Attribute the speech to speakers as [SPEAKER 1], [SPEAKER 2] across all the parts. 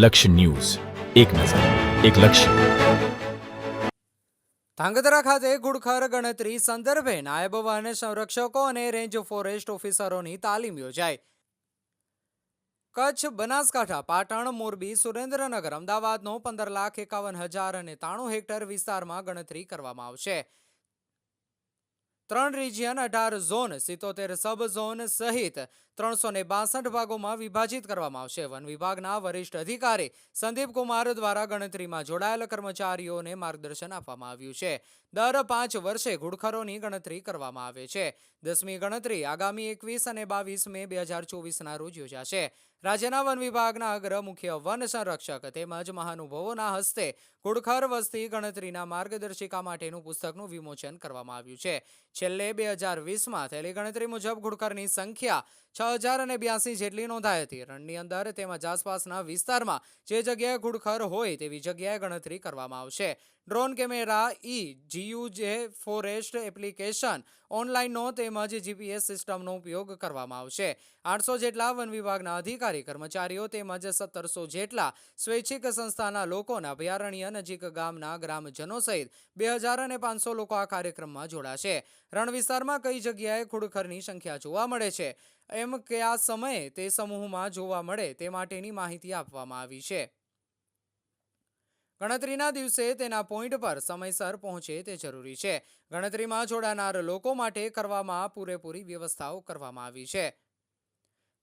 [SPEAKER 1] લક્ષ્ય ન્યૂઝ. એક નજર, એક લક્ષ્ય.
[SPEAKER 2] ધાંગધ્રા ખાતે ગુડખર ગણતરી સંદર્ભે નાયબ વન સંરક્ષકો અને રેન્જ ફોરેસ્ટ ઓફિસરોની તાલીમ યોજાઈ. કચ્છ, બનાસકાંઠા, પાટણ, મોરબી, સુરેન્દ્રનગર, અમદાવાદનો પંદર લાખ એકાવન હજાર અને ત્રાણું હેક્ટર વિસ્તારમાં ગણતરી કરવામાં આવશે. ત્રણ રિજિયન, અઢાર ઝોન, સિત્તોતેર સબ ઝોન સહિત ત્રણસો ને બાસઠ ભાગોમાં વિભાજિત કરવામાં આવશે. વન વિભાગના વરિષ્ઠ અધિકારી સંદીપ દ્વારા ગણતરીમાં જોડાયેલ કર્મચારીઓને માર્ગદર્શન આપવામાં આવ્યું છે. દર પાંચ વર્ષે ઘુડખરોની ગણતરી કરવામાં આવે છે. દસમી ગણતરી આગામી એકવીસ અને બાવીસ મે બે હજાર ચોવીસના રોજ યોજાશે. રાજ્યના વન વિભાગના અગ્ર મુખ્ય વન સંરક્ષક તેમજ મહાનુભાવોના હસ્તે ઘુડખર વસ્તી ગણતરીના માર્ગદર્શિકા માટેનું પુસ્તકનું વિમોચન કરવામાં આવ્યું છે. છેલ્લે બે હજાર વીસમાં થયેલી ગણતરી મુજબ ઘુડખરની સંખ્યા હજાર અને બ્યાસી જેટલી નોંધાઈ હતી. રણની અંદર તેમજ આસપાસના વિસ્તારમાં જે જગ્યાએ ઘુડખર હોય તેવી જગ્યાએ ગણતરી કરવામાં આવશે. Drone camera E GUJ forest application ઓનલાઈનનો તેમજ જીપીએસ સિસ્ટમનો ઉપયોગ કરવામાં આવશે. આઠસો જેટલા વન વિભાગના અધિકારી, કર્મચારીઓ તેમજ સત્તરસો જેટલા સ્વૈચ્છિક સંસ્થાના લોકોના અભયારણ્ય નજીક ગામના ગ્રામજનો સહિત બે હજાર અને પાંચસો લોકો આ કાર્યક્રમમાં જોડાશે. રણ વિસ્તારમાં કઈ જગ્યાએ ખુડખરની સંખ્યા જોવા મળે છે? એમ કે આ સમયે તે સમૂહમાં જોવા મળે તે માટેની માહિતી આપવામાં આવી છે. ગણતરીના દિવસે તેના પોઈન્ટ પર સમયસર પહોંચે તે જરૂરી છે. ગણતરીમાં જોડાનાર લોકો માટે કરવામાં પૂરેપૂરી વ્યવસ્થાઓ કરવામાં આવી છે.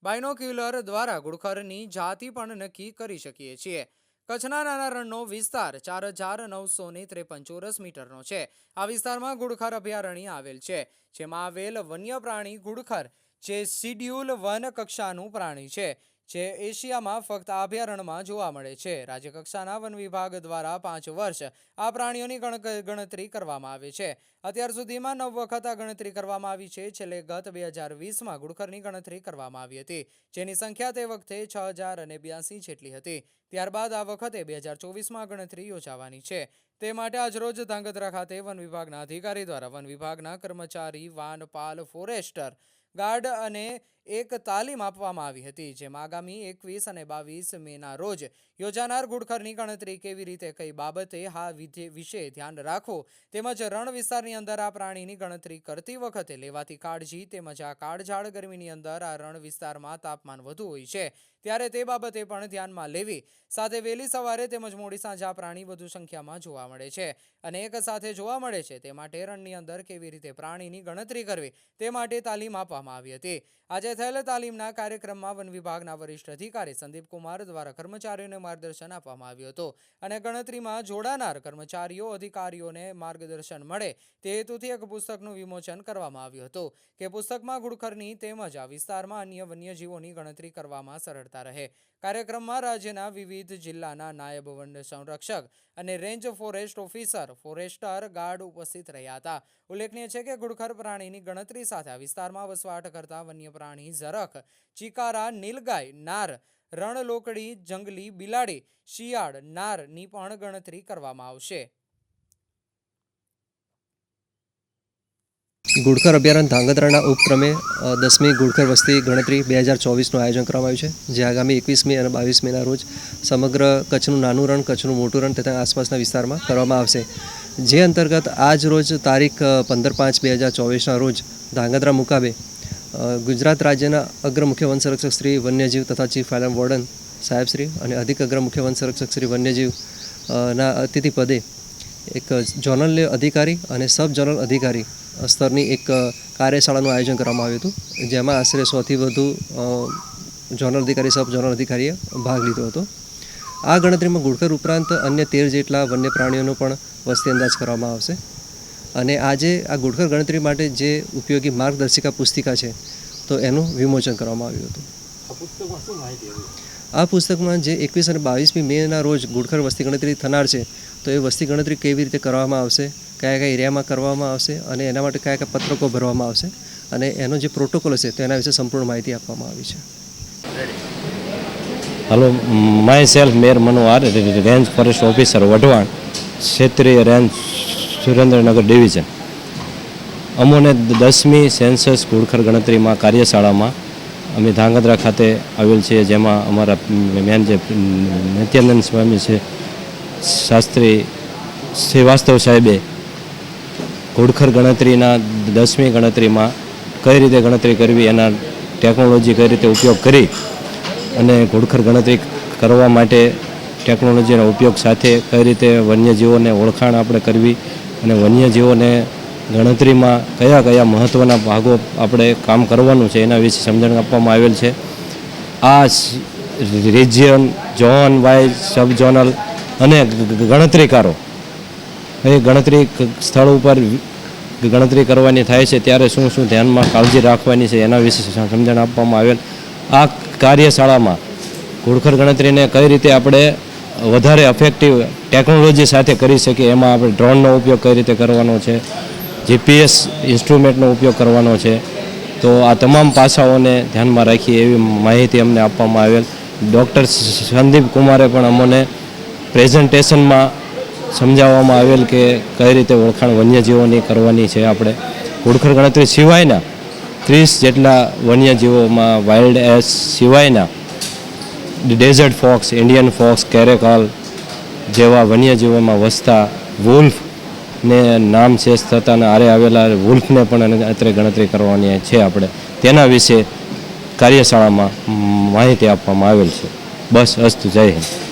[SPEAKER 2] બાયનોક્યુલર દ્વારા ગુડખરની જાતિ પણ નક્કી કરી શકીએ છીએ. કચ્છના નાના રણનો વિસ્તાર ચાર હજાર નવસો ને ત્રેપન ચોરસ મીટરનો છે. આ વિસ્તારમાં ગુડખર અભયારણ્ય આવેલ છે, જેમાં આવેલ વન્ય પ્રાણી ગુડખર, જે શિડ્યુલ વન કક્ષાનું પ્રાણી છે. જે એશિયામાં ફક્ત અભયારણ્યમાં જોવા મળે છે. રાજ્યકક્ષાના વન વિભાગ દ્વારા પાંચ વર્ષ આ પ્રાણીઓની ગણતરી કરવામાં આવે છે. અત્યાર સુધીમાં નવ વખત આ ગણતરી કરવામાં આવી છે. છેલ્લે ગત બે હજાર વીસમાં ઘુડખરની ગણતરી કરવામાં આવી હતી. જેની સંખ્યા તે વખતે છ હજાર અને બ્યાસી જેટલી હતી. ત્યારબાદ આ વખતે બે હજાર ચોવીસમાં ગણતરી યોજાવાની છે. તે માટે આજરોજ ધાંગધ્રા ખાતે વન વિભાગના અધિકારી દ્વારા વન વિભાગના કર્મચારી, વાનપાલ, ફોરેસ્ટર, ગાર્ડ અને એક તાલીમ આપવામાં આવી હતી, જેમાં આગામી એકવીસ અને બાવીસ મેના રોજ યોજાનાર ગુડખરની ગણતરી કેવી રીતે કઈ બાબતે હા વિશે ધ્યાન રાખવું તેમજ રણ વિસ્તારની અંદર આ પ્રાણીની ગણતરી કરતી વખતે લેવાતી કાળજી તેમજ આ કાળઝાળ ગરમીની અંદર આ રણ વિસ્તારમાં તાપમાન વધુ હોય છે, ત્યારે તે બાબતે પણ ધ્યાનમાં લેવી. સાથે વહેલી સવારે તેમજ મોડી સાંજે આ પ્રાણી વધુ સંખ્યામાં જોવા મળે છે અને એક સાથે જોવા મળે છે, તે માટે રણની અંદર કેવી રીતે પ્રાણીની ગણતરી કરવી, તે માટે તાલીમ આપવામાં આવી હતી. આજે થયેલ તાલીમના કાર્યક્રમમાં વન વિભાગના વરિષ્ઠ અધિકારી સંદીપ કુમાર દ્વારા કર્મચારીઓને માર્ગદર્શન આપવામાં આવ્યું હતું અને ગણતરીમાં જોડાનાર કર્મચારીઓ, અધિકારીઓને માર્ગદર્શન મળે તે હેતુથી એક પુસ્તકનું વિમોચન કરવામાં આવ્યું હતું કે પુસ્તકમાં ઘુડખરની તેમજ આ વિસ્તારમાં અન્ય વન્યજીવોની ગણતરી કરવામાં સરળતા રહે. કાર્યક્રમમાં રાજ્યના વિવિધ જિલ્લાના નાયબ વન સંરક્ષક અને range forest officer, forester guard ઉપસ્થિત રહ્યા હતા. ઉલ્લેખનીય છે કે ગુડખર પ્રાણીની ગણતરી સાથે આ વિસ્તારમાં વસવાટ કરતા વન્ય પ્રાણી ઝરખ ચિકારા નીલગાય નાર રણલોકડી જંગલી બિલાડી શિયાળ નારની પણ ગણતરી કરવામાં આવશે.
[SPEAKER 3] ગુડખર અભયારણ્ય ધાંગધ્રાના ઉપક્રમે દસમી ગુડખર વસ્તી ગણતરી બે હજાર ચોવીસનું આયોજન કરવામાં આવ્યું છે જે આગામી એકવીસમી અને બાવીસ મેના રોજ સમગ્ર કચ્છનું નાનું રણ કચ્છનું મોટું રણ તથા આસપાસના વિસ્તારમાં કરવામાં આવશે. જે અંતર્ગત આજ રોજ તારીખ પંદર પાંચ બે હજાર ચોવીસના રોજ ધાંગધ્રા મુકામે અ, ગુજરાત રાજ્યના અગ્ર મુખ્ય વન સંરક્ષક શ્રી વન્યજીવ તથા ચીફ આલમ વોર્ડન સાહેબશ્રી અને અધિક અગ્ર મુખ્ય વન સંરક્ષક શ્રી વન્યજીવ ના અતિથિ પદે એક જોનલ અધિકારી અને સબ જોનલ અધિકારી સ્તરની એક કાર્યશાળાનું આયોજન કરવામાં આવ્યું હતું, જેમાં આશરે સોથી વધુ જોનલ અધિકારી, સબ જોનલ અધિકારીએ ભાગ લીધો હતો. આ ગણતરીમાં ગુડકર ઉપરાંત અન્ય તેર જેટલા વન્ય પ્રાણીઓનો પણ વસ્તી અંદાજ કરવામાં આવશે. અને આજે આ ગુડખર ગણતરી માટે જે ઉપયોગી માર્ગદર્શિકા પુસ્તિકા છે તો એનું વિમોચન કરવામાં આવ્યું હતું. આ પુસ્તકમાં જે એકવીસ અને બાવીસમી મેના રોજ ગુડખર વસ્તી ગણતરી થનાર છે તો એ વસ્તી ગણતરી કેવી રીતે કરવામાં આવશે કયા કયા એરિયામાં કરવામાં આવશે અને એના માટે કયા કયા પત્રકો ભરવામાં આવશે અને એનો જે પ્રોટોકોલ હશે તો એના વિશે સંપૂર્ણ માહિતી આપવામાં આવી છે.
[SPEAKER 4] Hello myself mayor Manohar range forest officer Wadhwan ક્ષેત્રીય રેન્જ સુરેન્દ્રનગર ડિવિઝન. અમોને દસમી સેન્સસ ઘુડખર ગણતરીમાં કાર્યશાળામાં અમે ધાંગધ્રા ખાતે આવેલ છીએ, જેમાં અમારા મેન જે નિત્યાનંદ સ્વામી છે, શાસ્ત્રી શ્રીવાસ્તવ સાહેબે ઘોડખર ગણતરીના દસમી ગણતરીમાં કઈ રીતે ગણતરી કરવી, એના ટેકનોલોજી કઈ રીતે ઉપયોગ કરી અને ઘોડખર ગણતરી કરવા માટે ટેકનોલોજીનો ઉપયોગ સાથે કઈ રીતે વન્યજીવોને ઓળખાણ આપણે કરવી અને વન્યજીવોને ગણતરીમાં કયા કયા મહત્ત્વના ભાગો આપણે કામ કરવાનું છે એના વિશે સમજણ આપવામાં આવેલ છે. આ region zone wise sub zonal અને ગણતરીકારો. એ ગણતરી સ્થળ ઉપર ગણતરી કરવાની થાય છે ત્યારે શું શું ધ્યાનમાં કાળજી રાખવાની છે એના વિશે સમજણ આપવામાં આવેલ. આ કાર્યશાળામાં ઘોડખર ગણતરીને કઈ રીતે આપણે વધારે અફેક્ટિવ ટેકનોલોજી સાથે કરી શકીએ, એમાં આપણે ડ્રોનનો ઉપયોગ કઈ રીતે કરવાનો છે, જીપીએસ ઇન્સ્ટ્રુમેન્ટનો ઉપયોગ કરવાનો છે. તો આ તમામ પાસાઓને ધ્યાનમાં રાખી એવી માહિતી અમને આપવામાં આવેલ. ડૉક્ટર સંદીપ કુમારે પણ અમને પ્રેઝન્ટેશનમાં સમજાવવામાં આવેલ કે કઈ રીતે ઓળખાણ વન્યજીવોની કરવાની છે આપણે. ઘોડખર ગણતરી સિવાયના ત્રીસ જેટલા વન્યજીવોમાં વાઇલ્ડ એસ સિવાયના desert fox, Indian fox, caracal જેવા વન્યજીવોમાં વસતા વુલ્ફ ને નામ શેષ થતાના આરે આવેલા વુલ્ફને પણ અત્રે ગણતરી કરવાની છે આપણે. તેના વિશે કાર્યશાળામાં માહિતી આપવામાં આવેલ છે. બસ અસ્તુ, જય હિન્દ.